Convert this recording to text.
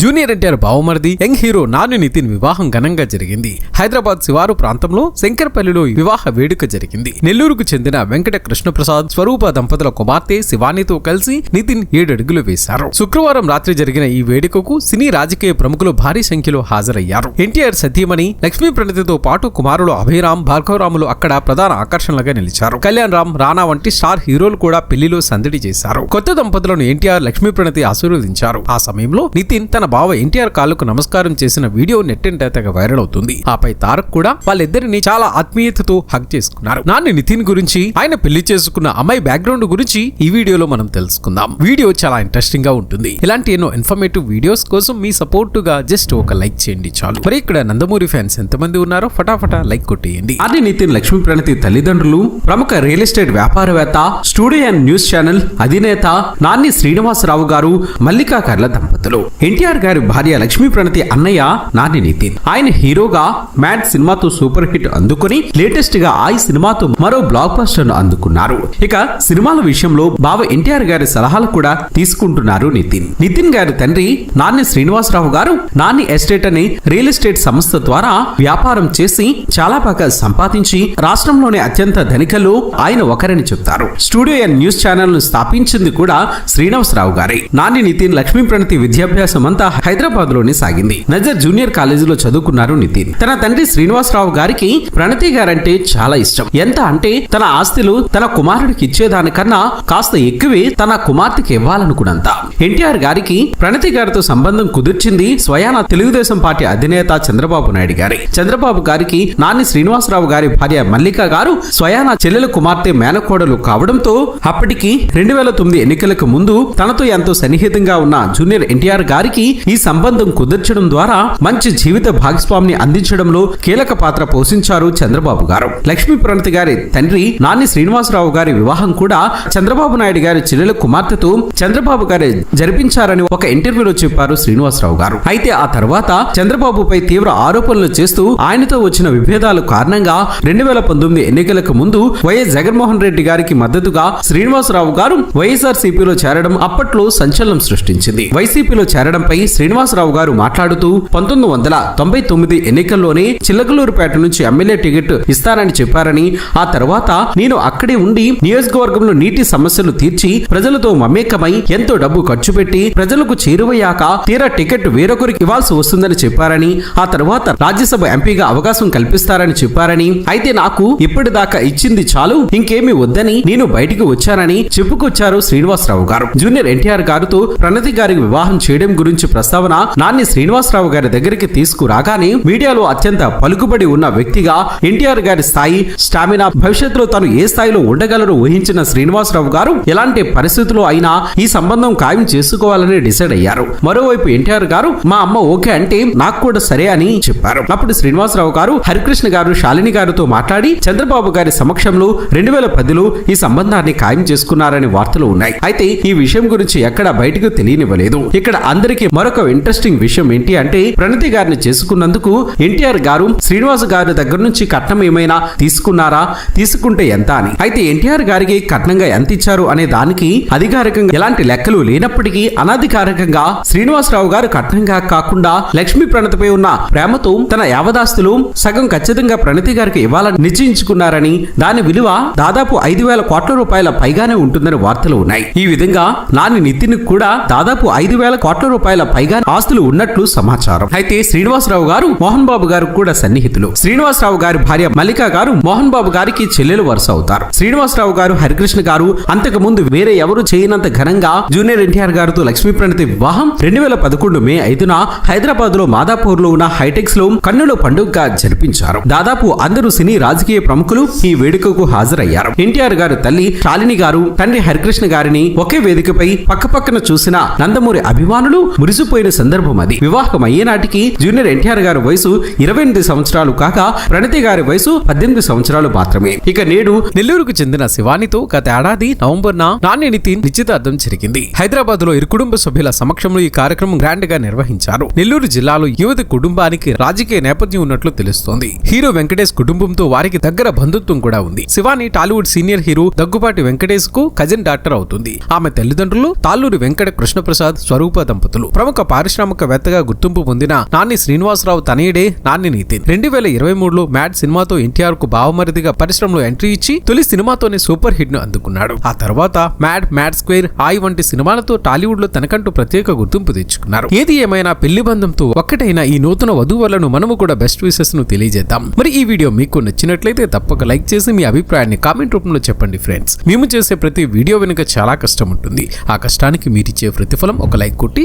Junior NTR బావమరిది young hero Nani Nitin వివాహం ఘనంగా జరిగింది. హైదరాబాద్ శివారు ప్రాంతంలో శంకరపల్లిలో వివాహ వేడుక జరిగింది. నెల్లూరుకు చెందిన వెంకట కృష్ణప్రసాద్ స్వరూప దంపతుల కుమార్తె శివానితో కలిసి నితిన్ ఏడడుగులు వేశారు. శుక్రవారం రాత్రి జరిగిన ఈ వేడుకకు సినీ రాజకీయ ప్రముఖులు భారీ సంఖ్యలో హాజరయ్యారు. ఎన్టీఆర్ సతీమణి లక్ష్మీ ప్రణతితో పాటు కుమారులు అభయరామ్ భార్గవరాములు అక్కడ ప్రధాన ఆకర్షణలుగా నిలిచారు. కళ్యాణ్ రామ్ రానా వంటి స్టార్ హీరోలు కూడా పెళ్ళిలో సందడి చేశారు. కొత్త దంపతులను ఎన్టీఆర్ లక్ష్మీ ప్రణతి ఆశీర్వదించారు. ఆ సమయంలో నితిన్ తన బావ ఎన్టీఆర్ కాళ్ళకు నమస్కారం చేసిన వీడియో నెట్టింట తెగ వైరల్ అవుతుంది. ఆపై తారక్ కూడా వాళ్ళిద్దరిని చాలా ఆత్మీయతతో హక్ చేసుకున్నారు. నాని నితిన్ గురించి ఆయన పెళ్ళి చేసుకున్న అమ్మాయి బ్యాక్గ్రౌండ్ గురించి ఈ వీడియోలో మనం తెలుసుకుందాం. వీడియో చాలా ఇంట్రెస్టింగ్గా ఉంటుంది. ఇలాంటి ఎన్నో ఇన్ఫర్మేటివ్ వీడియోస్ కోసం మీ సపోర్ట్గా జస్ట్ ఒక లైక్ చేయండి చాలు. మరి ఇక్కడ నందమూరి ఫ్యాన్స్ ఎంతమంది ఉన్నారో ఫటాఫటా లైక్ కొట్టేయండి. ఆది నితిన్ లక్ష్మీ ప్రణతి తల్లిదండ్రులు ప్రముఖ రియల్ ఎస్టేట్ వ్యాపారవేత్త స్టూడియో అండ్ న్యూస్ ఛానల్ అధినేత నాని శ్రీనివాసరావు గారు మల్లికా కర్ల దంపతులు. ఎన్టీఆర్ గారి భార్య లక్ష్మీ ప్రణతి అన్నయ్య నాని నితిన్. ఆయన హీరోగా మ్యాడ్ సినిమాతో సూపర్ హిట్ అందుకుని లేటెస్ట్గా ఆ సినిమాతో మరో బ్లాక్ బస్టర్ను అందుకున్నారు. ఇక సినిమాల విషయంలో బావ ఎన్టీఆర్ గారి సలహాలు కూడా తీసుకుంటున్నారు నితిన్. నితిన్ గారి తండ్రి నాని శ్రీనివాసరావు గారు నాని ఎస్టేట్ అనే రియల్ ఎస్టేట్ సంస్థ ద్వారా వ్యాపారం చేసి చాలా బాగా సంపాదించి రాష్ట్రంలోని అత్యంత ధనికలు ఆయన ఒకరని చెప్తారు. స్టూడియో అండ్ న్యూస్ ఛానల్ను స్థాపించింది కూడా శ్రీనివాసరావు గారే. నాని నితిన్ లక్ష్మీ ప్రణతి విద్యాభ్యాసం అంతా హైదరాబాద్లోనే సాగింది. నజర్ జూనియర్ కాలేజీలో చదువుకున్నారు నితిన్. తన తండ్రి శ్రీనివాసరావు గారికి ప్రణతి గారంటే చాలా ఇష్టం. ఎంత అంటే తన ఆస్తులు తన కుమారుడికి ఇచ్చేదానికన్నా కాస్త ఎక్కువే తన కుమార్తెకి ఇవ్వాలనుకున్నంత. ఎన్టీఆర్ గారికి ప్రణతి గారితో సంబంధం కుదిర్చింది స్వయాన తెలుగుదేశం పార్టీ అధినేత చంద్రబాబు నాయుడు గారి. చంద్రబాబు గారికి నాని శ్రీనివాసరావు గారి భార్య మల్లిక గారు స్వయాన చెల్లెల కుమార్తె మేనకోడలు కావడంతో అప్పటికి రెండు వేల తొమ్మిది ఎన్నికలకు ముందు తనతో ఎంతో సన్నిహితంగా ఉన్న జూనియర్ ఎన్టీఆర్ గారికి ఈ సంబంధం కుదర్చడం ద్వారా మంచి జీవిత భాగస్వామిని అందించడంలో కీలక పాత్ర పోషించారు చంద్రబాబు గారు. లక్ష్మీ ప్రణతి గారి తండ్రి నాని శ్రీనివాసరావు గారి వివాహం కూడా చంద్రబాబు నాయుడు గారి చెల్లెల కుమార్తెతో చంద్రబాబు గారి జరిపించారని ఒక ఇంటర్వ్యూలో చెప్పారు శ్రీనివాసరావు గారు. అయితే ఆ తర్వాత చంద్రబాబుపై తీవ్ర ఆరోపణలు చేస్తూ ఆయనతో వచ్చిన విభేదాల కారణంగా రెండు వేల పంతొమ్మిది ఎన్నికలకు ముందు వైఎస్ జగన్మోహన్ రెడ్డి గారికి మద్దతుగా శ్రీనివాసరావు గారు వైఎస్ఆర్ సిపిలో చేరడం అప్పట్లో సంచలనం సృష్టించింది. వైసీపీలో చేరడంపై శ్రీనివాసరావు గారు మాట్లాడుతూ పంతొమ్మిది వందల తొంభై తొమ్మిది ఎన్నికల్లోనే చిల్లకలూరుపేట నుంచి ఎమ్మెల్యే టికెట్ ఇస్తానని చెప్పారని ఆ తర్వాత నేను అక్కడే ఉండి నియోజకవర్గంలో నీటి సమస్యలు తీర్చి ప్రజలతో మమేకమై ఎంతో డబ్బు ఖర్చు పెట్టి ప్రజలకు చేరువయ్యాక తీరా టికెట్ వేరొకరికి ఇవ్వాల్సి వస్తుందని చెప్పారని ఆ తర్వాత రాజ్యసభ ఎంపీగా అవకాశం కల్పిస్తారని చెప్పారని అయితే నాకు ఇప్పటిదాకా ఇచ్చింది చాలు ఇంకేమీ వద్దని నేను బయటికి వచ్చానని చెప్పుకొచ్చారు శ్రీనివాసరావు గారు. జూనియర్ ఎన్టీఆర్ గారితో ప్రణతి గారికి వివాహం చేయడం గురించి ప్రస్తావన నాన్ని శ్రీనివాసరావు గారి దగ్గరికి తీసుకురాగానే మీడియాలో అత్యంత పలుకుబడి ఉన్న వ్యక్తిగా ఎన్టీఆర్ గారి స్థాయి స్టామినా భవిష్యత్తులో తాను ఏ స్థాయిలో ఉండగలరో ఊహించిన శ్రీనివాసరావు గారు ఎలాంటి పరిస్థితుల్లో అయినా ఈ సంబంధం ఖాయం చేసుకోవాలని డిసైడ్ అయ్యారు. మరోవైపు ఎన్టీఆర్ గారు మా అమ్మ ఓకే అంటే నాకు కూడా సరే అని చెప్పారు. అప్పుడు శ్రీనివాసరావు గారు హరికృష్ణ గారు శాలిని గారితో మాట్లాడి చంద్రబాబు గారి సమక్షంలో రెండు వేల పదిలో ఈ సంబంధాన్ని ఖాయం చేసుకున్నారని వార్తలు ఉన్నాయి. అయితే ఈ విషయం గురించి ఎక్కడ బయటకు తెలియనివ్వలేదు. ఇక్కడ అందరికీ మరొక ఇంట్రెస్టింగ్ విషయం ఏంటి అంటే ప్రణతి గారిని చేసుకున్నందుకు ఎన్టీఆర్ గారు శ్రీనివాస్ గారి దగ్గర నుంచి కట్నం ఏమైనా తీసుకున్నారా? తీసుకుంటే ఎంత అని. అయితే ఎన్టీఆర్ గారికి కట్నంగా ఎంత ఇచ్చారు అనే దానికి అధికారికంగా ఎలాంటి లెక్కలు లేనప్పటికీ అనధికారికంగా శ్రీనివాసరావు గారు కట్నంగా కాకుండా లక్ష్మీ ప్రణతిపై ఉన్న ప్రేమతో తన యావదాస్తులు సగం ఖచ్చితంగా ప్రణతి గారికి ఇవ్వాలని నిశ్చయించుకున్నారని దాని విలువ దాదాపు ఐదు వేల కోట్ల రూపాయల పైగానే ఉంటుందని వార్తలు ఉన్నాయి. ఈ విధంగా నాని నితిన్ కూడా దాదాపు ఐదు వేల కోట్ల రూపాయల పైగా ఆస్తులు ఉన్నట్లు సమాచారం. అయితే శ్రీనివాసరావు గారు మోహన్ బాబు గారు కూడా సన్నిహితులు. శ్రీనివాసరావు గారి భార్య మల్లిక గారు మోహన్ బాబు గారికి చెల్లెలు వరుస అవుతారు. శ్రీనివాసరావు గారు హరికృష్ణ గారు అంతకు ముందు వేరే ఎవరు చేయనంత ఘనంగా జూనియర్ ఎన్టీఆర్ గారితో లక్ష్మీ ప్రణతి వివాహం రెండు వేల పదకొండు మే ఐదున హైదరాబాద్లో మాదాపూర్లో ఉన్న హైటెక్స్లో కన్నుల పండుగగా జరిపించారు. దాదాపు అందరూ సినీ రాజకీయ ప్రముఖులు ఈ వేడుకకు హాజరయ్యారు. ఎన్టీఆర్ గారు తల్లి శాలిని గారు తండ్రి హరికృష్ణ గారిని ఒకే వేదికపై పక్కపక్కన చూసిన నందమూరి అభిమానులు మురిసిపోయిన సందర్భం అది. వివాహం అయ్యే నాటికి జూనియర్ ఎన్టీఆర్ గారి వయసు ఇరవై ఎనిమిది సంవత్సరాలు కాక ప్రణతి గారి వయసు పద్దెనిమిది సంవత్సరాలు మాత్రమే. ఇక నేడు నెల్లూరుకు చెందిన శివానితో గత ఏడాది నవంబర్ నా నాని నితిన్ నిశ్చితార్థం జరిగింది. హైదరాబాద్లో ఇరు కుటుంబ సభ్యుల సమక్షంలో ఈ కార్యక్రమం గ్రాండ్గా నిర్వహించారు. నెల్లూరు జిల్లాలో యువతి కుటుంబానికి రాజకీయ నేపథ్యం ఉన్నట్లు తెలుస్తోంది. హీరో వెంకటేష్ కుటుంబంతో వారికి దగ్గర బంధుత్వం కూడా ఉంది. శివాని టాలీవుడ్ సీనియర్ హీరో దగ్గుపాటి వెంకటేష్కు కజిన్ డాక్టర్ అవుతుంది. ఆమె తల్లిదండ్రులు తాళ్ళూరి వెంకట కృష్ణప్రసాద్ స్వరూప దంపతులు. ప్రముఖ పారిశ్రామికవేత్తగా గుర్తింపు పొందిన నాని శ్రీనివాసరావు తనయుడే నాని నితిన్ రెండు వేల ఇరవై మూడులో మ్యాడ్ సినిమాతో ఎన్టీఆర్కు భావమరిదిగా పరిశ్రమలో ఎంట్రీ ఇచ్చి తొలి సినిమాతోనే సూపర్ హిట్ను అందుకున్నాడు. ఆ తర్వాత మ్యాడ్ మ్యాడ్ స్క్వేర్ ఆయి వంటి సినిమాలతో టాలీవుడ్లో తనకంటూ ప్రత్యేక గుర్తింపు తెచ్చుకున్నారు. ఏది ఏమైనా పెళ్ళి బంధంతో ఒక్కటైన ఈ నూతన వధువులను మనము కూడా బెస్ట్ విషెస్ను తెలియజేద్దాం. మరి ఈ వీడియో మీకు నచ్చినట్లయితే తప్పక లైక్ చేసి మీ అభిప్రాయాన్ని కామెంట్ రూపంలో చెప్పండి ఫ్రెండ్స్. మేము చేసే ప్రతి వీడియో వెనుక చాలా కష్టం ఉంటుంది. ఆ కష్టానికి మీరిచ్చే ప్రతిఫలం ఒక లైక్ కొట్టి